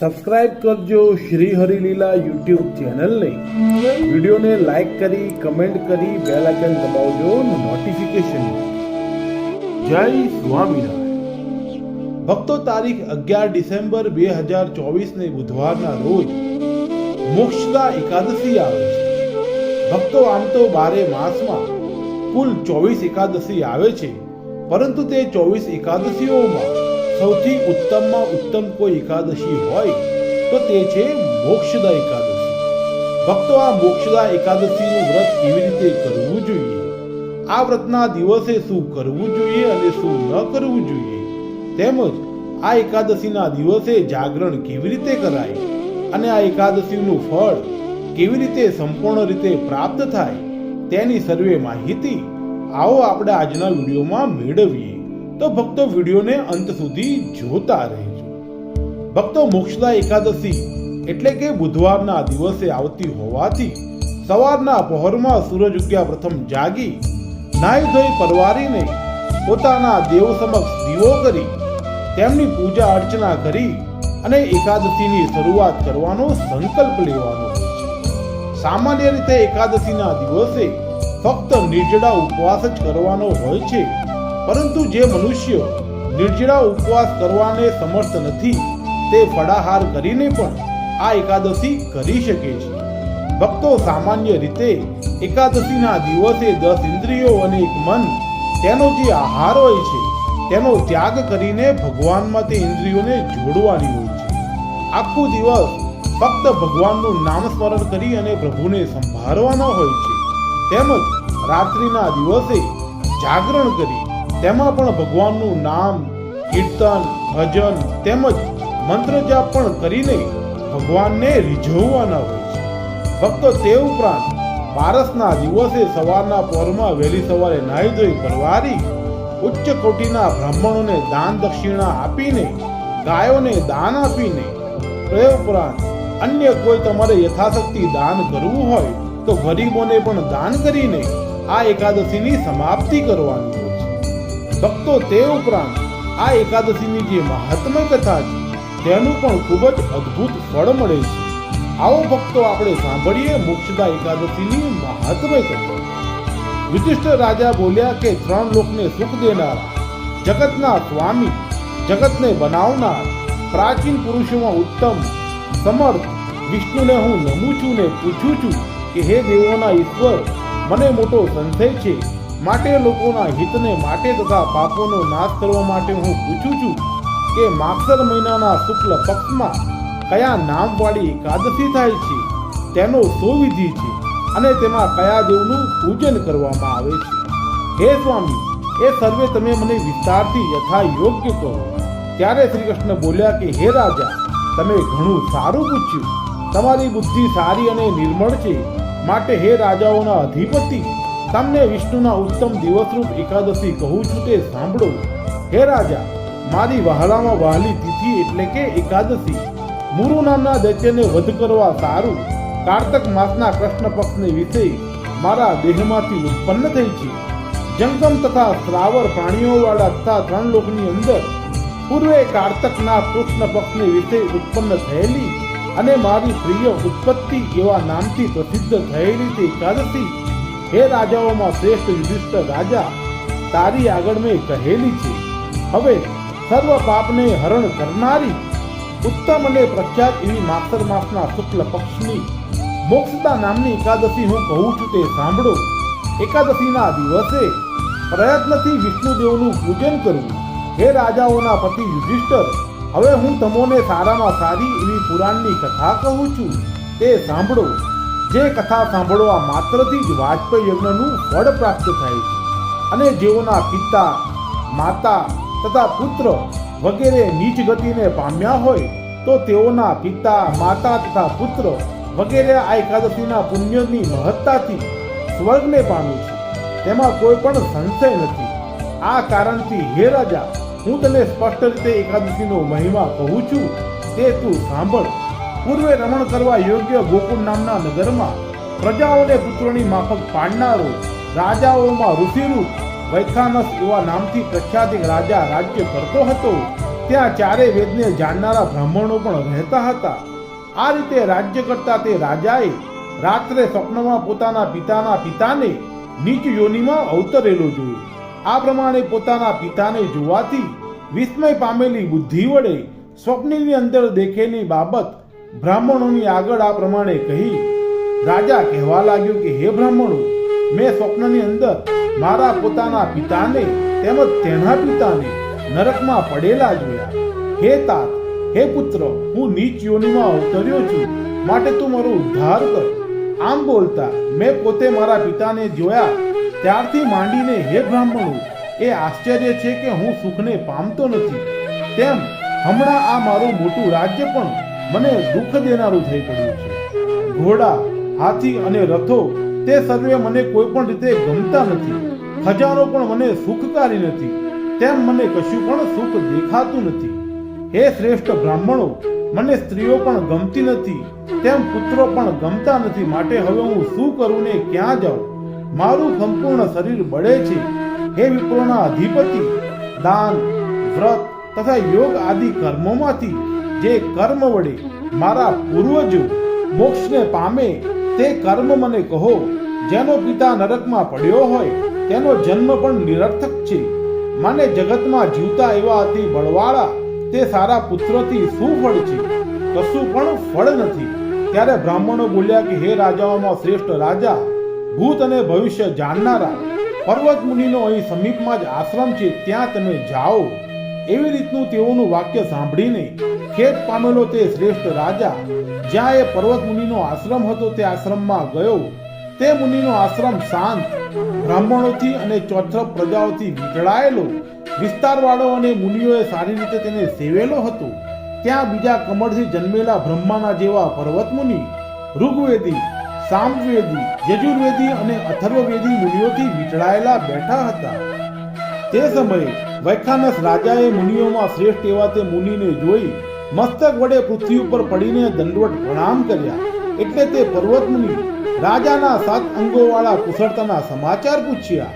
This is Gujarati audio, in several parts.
સબસ્ક્રાઇબ કરજો શ્રી હરિલીલા યુટ્યુબ ચેનલને. વિડીયોને લાઇક કરી, કમેન્ટ કરી, બેલ આઇકન દબાવજો નોટિફિકેશન. જય સ્વામિનારાયણ. ભક્તો તારીખ અગિયાર ડિસેમ્બર બે હજાર ચોવીસને બુધવારના રોજ મોક્ષદા એકાદશી આવે છે. ભક્તો આમ તો બારે માસમાં કુલ ચોવીસ એકાદશી આવે છે, પરંતુ તે ચોવીસ એકાદશીઓમાં સૌથી ઉત્તમમાં ઉત્તમ કોઈ એકાદશી હોય તો તે છે મોક્ષદા એકાદશી. ભક્તો આ મોક્ષદા એકાદશીનું વ્રત કેવી રીતે કરવું જોઈએ? આ વ્રતના દિવસે શું કરવું જોઈએ અને શું ન કરવું જોઈએ? તેમજ આ એકાદશીના દિવસે જાગરણ કેવી રીતે કરાય? અને આ એકાદશીનું ફળ કેવી રીતે સંપૂર્ણ રીતે પ્રાપ્ત થાય? તેની સર્વે માહિતી આવો આપણે આજના વિડીયોમાં મેળવીએ. તો ભક્તો વિડીયોને અંત સુધી જોતા રહેજો. ભક્તો મોક્ષદા એકાદશી એટલે કે બુધવારના દિવસે આવતી હોવાથી સવારના પહોરમાં સૂરજ ઉગ્યા પ્રથમ જાગી નાઈ ધોઈ પરવારીને પોતાના દેવ સમક્ષ દીવો કરી, તેમની પૂજા અર્ચના કરી અને એકાદશીની શરૂઆત કરવાનો સંકલ્પ લેવાનો સામાન્ય રીતે એકાદશીના દિવસે ફક્ત નિર્જળા ઉપવાસ જ કરવાનો હોય છે. પરંતુ જે મનુષ્ય નિર્જળા ઉપવાસ કરવાને સમર્થ નથી, તે ફળાહાર કરીને પણ આ એકાદશી કરી શકે છે. ભક્તો સામાન્ય રીતે એકાદશીના દિવસે દસ ઇન્દ્રિયો અને એક મન, તેનો જે આહાર હોય છે, તેનો ત્યાગ કરીને ભગવાનમાં તે ઇન્દ્રિયોને જોડવાની હોય છે. આખું દિવસ ફક્ત ભગવાનનું નામ સ્મરણ કરી અને પ્રભુને સંભાળવાનો હોય છે. તેમજ રાત્રિના દિવસે જાગરણ કરી તેમાં પણ ભગવાનનું નામ, કીર્તન, ભજન તેમજ મંત્ર જાપ પણ કરીને ભગવાનને રીઝવવાના હોય છે. ફક્ત તે ઉપરાંત પારસના દિવસે સવારના પોરમાં વહેલી સવારે નાહી ધોઈ પરવારી ઉચ્ચ કોટીના બ્રાહ્મણોને દાન દક્ષિણા આપીને, ગાયોને દાન આપીને, તે ઉપરાંત અન્ય કોઈ તમારે યથાશક્તિ દાન કરવું હોય તો ગરીબોને પણ દાન કરીને આ એકાદશીની સમાપ્તિ કરવાની. ભક્તો તે ઉપરાંત આ એકાદશીની જે મહાત્મય કથા છે, તેનું પણ ખૂબ જ અદ્ભુત ફળ મળે છે. આવો ભક્તો આપણે સાંભળીએ મોક્ષદા એકાદશીની મહાત્મય કથા. વિશિષ્ટ રાજા બોલ્યા કે ત્રણ લોકને સુખ દેનારા, જગતના સ્વામી, જગતને બનાવનાર, પ્રાચીન પુરુષોમાં ઉત્તમ, સમર્થ, વિષ્ણુને હું નમું છું ને પૂછું છું કે હે દેવોના ઈશ્વર, મને મોટો સંશય છે માટે લોકોના હિતને માટે તથા પાપોનો નાશ કરવા માટે હું પૂછું છું કે માગસર મહિનાના શુક્લ પક્ષમાં કયા નામવાળી એકાદશી થાય છે? તેનો શું છે અને તેમાં કયા દેવનું પૂજન કરવામાં આવે છે? હે સ્વામી, એ સર્વે તમે મને વિસ્તારથી યથા યોગ્ય કહો. ત્યારે શ્રી કૃષ્ણ બોલ્યા કે, હે રાજા, તમે ઘણું સારું પૂછ્યું. તમારી બુદ્ધિ સારી અને નિર્મળ છે. માટે હે રાજાઓના અધિપતિ તમને વિષ્ણુના ઉત્તમ દિવસરૂપ એકાદશી કહું છું તે સાંભળો. હે રાજા, મારી વહાલામાં વહાલી તિથિ એટલે કે એકાદશી. મુરુ નામના દૈત્યને વધ કરવા સારું. કાર્તક માસના કૃષ્ણ પક્ષને વિશે મારા દેહમાંથી ઉત્પન્ન થઈ છે. જંગમ તથા શ્રાવર પ્રાણીઓવાળા તથા ત્રણ લોકની અંદર પૂર્વે કાર્તકના કૃષ્ણ પક્ષને વિશે ઉત્પન્ન થયેલી અને મારી પ્રિય ઉત્પત્તિ એવા નામથી પ્રસિદ્ધ થયેલી તે એકાદશી હે રાજાઓમાં શ્રેષ્ઠ યુધિષ્ઠ રાજા, તારી આગળ મેં કહેલી છે. હવે સર્વ પાપને હરણ કરનારી, ઉત્તમ અને પ્રખ્યાત એવી માસ્તર માસના શુક્લ પક્ષની મોક્ષતા નામની એકાદશી હું કહું છું તે સાંભળો. એકાદશીના દિવસે પ્રયત્નથી વિષ્ણુદેવનું પૂજન કરવું. હે રાજાઓના પતિ યુધિષ્ઠર, હવે હું તમોને સારામાં સારી એવી પુરાણની કથા કહું છું. તે સાંભળો. જે કથા સાંભળવા માત્રથી જ વાજપેયી યજ્ઞનું ફળ પ્રાપ્ત થાય છે. અને જેઓના પિતા, માતા તથા પુત્ર વગેરે નીચ ગતિને પામ્યા હોય, તો તેઓના પિતા, માતા તથા પુત્ર વગેરે આ એકાદશીના પુણ્યની મહત્તાથી સ્વર્ગને પામે છે. તેમાં કોઈ પણ સંશય નથી. આ કારણથી હે રાજા, હું તને સ્પષ્ટ રીતે એકાદશીનો મહિમા કહું છું, તે તું સાંભળ. પૂર્વે રમણ કરવા યોગ્ય ગોકુળ નામના નગરમાં પ્રજાઓને પુત્રોની માફક પાડનારો રાજાઓમાં ઋષિરૂપ વૈખાનસ એવા નામથી પ્રખ્યાત રાજા રાજ્ય કરતો હતો. ત્યાં ચારે વેદને જાણનારા બ્રાહ્મણો પણ રહેતા હતા. આ રીતે રાજ્ય કરતા તે રાજાએ રાત્રે સ્વપ્નમાં પોતાના પિતાના પિતાને નીચ યોનિમાં અવતરેલો જોયો. આ પ્રમાણે પોતાના પિતાને જોવાથી વિસ્મય પામેલી બુદ્ધિ વડે સ્વપ્નની અંદર દેખેલી બાબત બ્રાહ્મણોની આગળ આ પ્રમાણે કહી, રાજા કહેવા લાગ્યો કે, હે બ્રાહ્મણો, મેં સ્વપ્નની અંદર મારા પોતાના પિતાને તેમજ તેના પિતાને નરકમાં પડેલા જોયા. હે તાત, હે પુત્ર, હું નીચ યોનિમાં અવતર્યો છું. માટે તું મારો ઉદ્ધાર કર. આમ બોલતા મેં પોતે મારા પિતાને જોયા. ત્યારથી માંડીને, હે બ્રાહ્મણો, એ આશ્ચર્ય છે કે હું સુખને પામતો નથી. તેમ, હમણાં આ મારું મોટું રાજ્ય પણ મને દુઃખ દેનારું થઈ પડ્યું છે. ઘોડા, હાથી અને રથો, તે સર્વે મને કોઈ પણ રીતે ગમતા નથી. ખજાનો પણ મને સુખકારી નથી. તેમ મને કશું પણ સુખ દેખાતું નથી. હે શ્રેષ્ઠ બ્રાહ્મણો, મને સ્ત્રીઓ પણ ગમતી નથી. તેમ પુત્રો પણ ગમતા નથી. માટે હવે હું શું કરું ને ક્યાં જાઉં? મારું સંપૂર્ણ શરીર બળે છે. હે વિપ્રોના અધિપતિ, દાન, વ્રત તથા યોગ આદિ કર્મોમાંથી જે કર્મ વડે મારા પૂર્વજો મોક્ષને પામે તે કર્મ મને કહો. જેનો પિતા નરકમાં પડ્યો હોય, તેનો જન્મ પણ નિરર્થક છે. મને જગતમાં જીવતા એવા અતિ બળવાળા, તે સારા પુત્રથી શું ફળ છે? કશું પણ ફળ નથી. ત્યારે બ્રાહ્મણો બોલ્યા કે, હે રાજાઓમાં શ્રેષ્ઠ રાજા, ભૂત અને ભવિષ્ય જાણનારા પર્વત મુનિનો અહીં સમીપમાં જ આશ્રમ છે, ત્યાં તમે જાઓ. એવી રીતનું તેઓનું વાક્ય સાંભળીને ખેદ પામેલો તે શ્રેષ્ઠ રાજા, જ્યાં એ પર્વત મુનિનો આશ્રમ હતો તે આશ્રમમાં ગયો. તે મુનિનો આશ્રમ શાંત, બ્રાહ્મણોથી અને ચોથપ પ્રજાઓથી વીંટળાયેલો, વિસ્તારવાળો અને મુનિઓએ સારી રીતે તેને સેવેલો હતો. ત્યાં બીજા કમળથી જન્મેલા બ્રહ્માના જેવા પર્વત મુનિ ઋગ્વેદી, સામવેદી, યજુર્વેદી અને અથર્વવેદી મુનિઓથી વીંટળાયેલા બેઠા હતા. તે સમયે વૈખાનસ રાજાએ મુનિઓમાં શ્રેષ્ઠ એવા તે મુનિને જોઈ મસ્તક વડે પૃથ્વી ઉપર પડીને દંડવટ પ્રણામ કર્યા. એટલે તે પર્વત મુનિ રાજાના સાત અંગોવાળા કુશળતાના સમાચાર પૂછ્યા.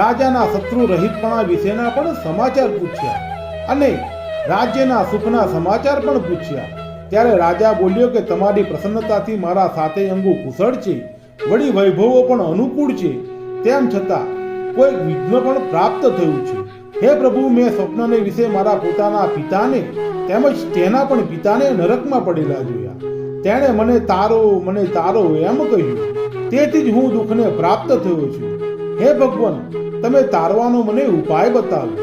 રાજાના શત્રુ રહિતપણા વિશેના પણ સમાચાર પૂછ્યા અને રાજ્યના સુખના સમાચાર પણ પૂછ્યા. ત્યારે રાજા બોલ્યો કે તમારી પ્રસન્નતાથી મારા સાતે અંગો કુશળ છે, વળી વૈભવો પણ અનુકૂળ છે. તેમ છતાં કોઈ વિઘ્ન પણ પ્રાપ્ત થયું છે? હે પ્રભુ, મેં સ્વપ્નને વિશે મારા પોતાના પિતાને તેમજ તેના પણ પિતાને નરકમાં પડેલા જોયા. તેણે મને તારો મને તારો એમ કહ્યું. તેથી જ હું દુઃખને પ્રાપ્ત થયો છું. હે ભગવાન, તમે તારવાનો મને ઉપાય બતાવો.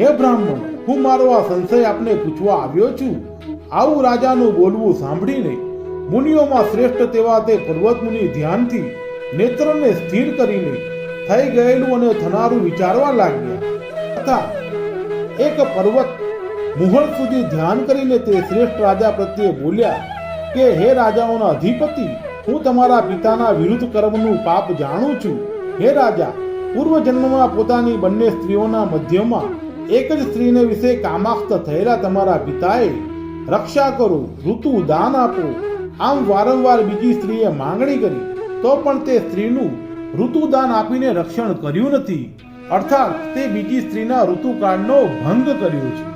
હે બ્રાહ્મણ, હું મારો આ સંશય આપને પૂછવા આવ્યો છું. આવું રાજાનું બોલવું સાંભળીને મુનિઓમાં શ્રેષ્ઠ તેવા તે પર્વત મુનિ ધ્યાનથી નેત્રને સ્થિર કરીને થઈ ગયેલું અને થનારું વિચારવા લાગ્યા. તથા એક પર્વત મુહૂર્ત સુધી ધ્યાન કરીને તે શ્રેષ્ઠ રાજા પ્રત્યે બોલ્યા કે, હે રાજાઓના અધિપતિ, હું તમારા પિતાના વિરુદ્ધ કર્મનું પાપ જાણું છું. હે રાજા પૂર્વ જન્મમાં પોતાની બંને સ્ત્રીઓના મધ્યમાં એક જ સ્ત્રીને વિશે કામાક્ત થયેલા તમારા પિતાએ રક્ષા કરો, ઋતુ દાન આપો. આમ વારંવાર બીજી સ્ત્રીએ માંગણી કરી, તો પણ તે સ્ત્રીનું ઋતુદાન આપીને રક્ષણ કર્યું નથી. અર્થાત, તે બીજી સ્ત્રીના ઋતુકાળનો ભંગ કર્યો છે.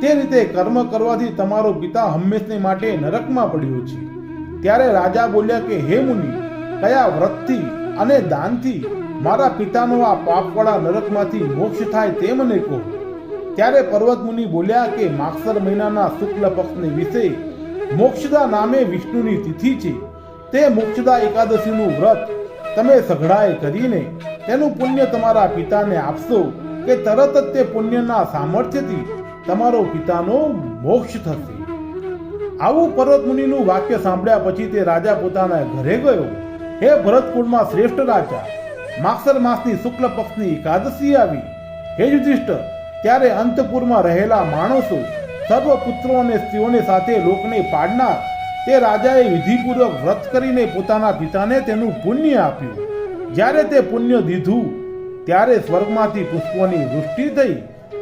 તે રીતે કર્મ કરવાથી તમારો પિતા હંમેશને માટે નરકમાં પડ્યો છે. ત્યારે રાજા બોલ્યા કે, હે મુનિ, કયા વ્રતથી અને દાનથી મારા પિતાનો આ પાપવાળા નરકમાંથી મોક્ષ થાય તે મને કહો? ત્યારે પર્વત મુનિ બોલ્યા કે, માગસર મહિનાના શુક્લ પક્ષને વિશે મોક્ષદા નામે વિષ્ણુની તિથિ છે. તે મોક્ષદા એકાદશીનું વ્રત તમે સઘળાએ કરીને તેનું પુણ્ય તમારા પિતાને આપશો કે તરત જ તે પુણ્યના સામર્થ્યથી તમારો પિતાનો મોક્ષ થશે. આવું ભરત મુનિનું વાક્ય સાંભળ્યા પછી તે રાજા પોતાના ઘરે ગયો. હે ભરતકુળમાં શ્રેષ્ઠ રાજા માક્ષર માસની શુક્લ પક્ષની એકાદશી આવી. હે યુધિષ્ઠ ત્યારે અંતપુરમાં રહેલા માણસો સર્વ પુત્રો અને સ્ત્રીઓને સાથે લોકને પાડનાર તે રાજાએ વિધિપૂર્વક વ્રત કરીને પોતાના પિતાને તેનું પુણ્ય આપ્યું. જ્યારે તે પુણ્ય દીધું, ત્યારે સ્વર્ગમાંથી પુષ્પોની વૃષ્ટિ થઈ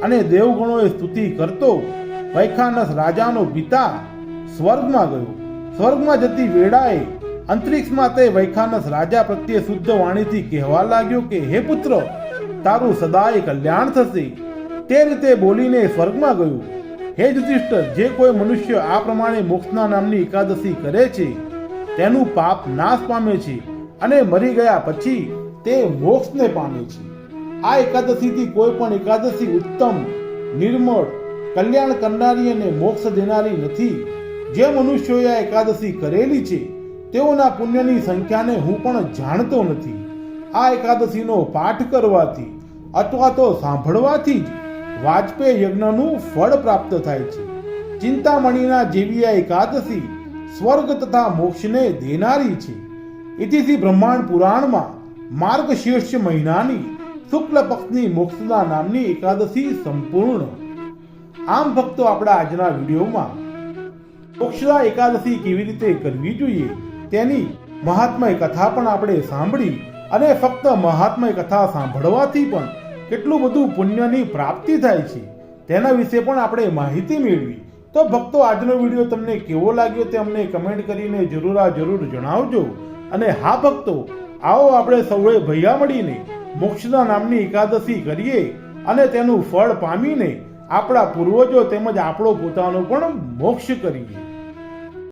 અને દેવગણોએ સ્તુતિ કરતો વૈખાનસ રાજાનો પિતા સ્વર્ગમાં ગયો. સ્વર્ગમાં જતી વેળાએ અંતરિક્ષમાં તે વૈખાનસ રાજા પ્રત્યે શુદ્ધ વાણીથી કહેવા લાગ્યો કે, હે પુત્ર, તારું સદાય કલ્યાણ થશે. તે રીતે બોલીને સ્વર્ગમાં ગયું. હે યુધિષ્ઠર, જે કોઈ મનુષ્ય આ પ્રમાણે મોક્ષના નામની એકાદશી કરે છે, તેનું પાપ નાશ પામે છે અને મરી ગયા પછી તે મોક્ષને પામે છે. આ એકાદશીથી કોઈ પણ એકાદશી ઉત્તમ, નિર્મળ, કલ્યાણ કરનારી અને મોક્ષ દેનારી નથી. જે મનુષ્યોએ આ એકાદશી કરેલી છે, તેઓના પુણ્યની સંખ્યાને હું પણ જાણતો નથી. આ એકાદશીનો પાઠ કરવાથી અથવા તો સાંભળવાથી જ વાજપેયી યજ્ઞનું ફળ પ્રાપ્ત થાય છે. ચિંતામણીના જેવી આ એકાદશી સ્વર્ગ તથા મોક્ષને દેનારી છે. ઇતિથી બ્રહ્માંડ પુરાણમાં માર્ગશીર્ષ મહિનાની શુક્લ પક્ષની મોક્ષના નામની એકાદશી સંપૂર્ણ. આમ ભક્તો આપણા આજના વિડીયોમાં મોક્ષદા એકાદશી કેવી રીતે કરવી જોઈએ તેની મહાત્મય કથા પણ આપણે સાંભળી અને ફક્ત મહાત્મય કથા સાંભળવાથી પણ કેટલું બધું પુણ્યની પ્રાપ્તિ થાય છે, તેના વિશે પણ આપણે માહિતી મેળવી. તો ભક્તો, આજનો વીડિયો તમને કેવો લાગ્યો તે અમને કમેન્ટ કરીને જરૂર આ જરૂર જણાવજો. અને હા ભક્તો, આવો આપણે સૌએ ભૈયા મળીને મોક્ષના નામની એકાદશી કરીએ અને તેનું ફળ પામીને આપણા પૂર્વજો તેમજ આપણો પોતાનો પણ મોક્ષ કરીએ.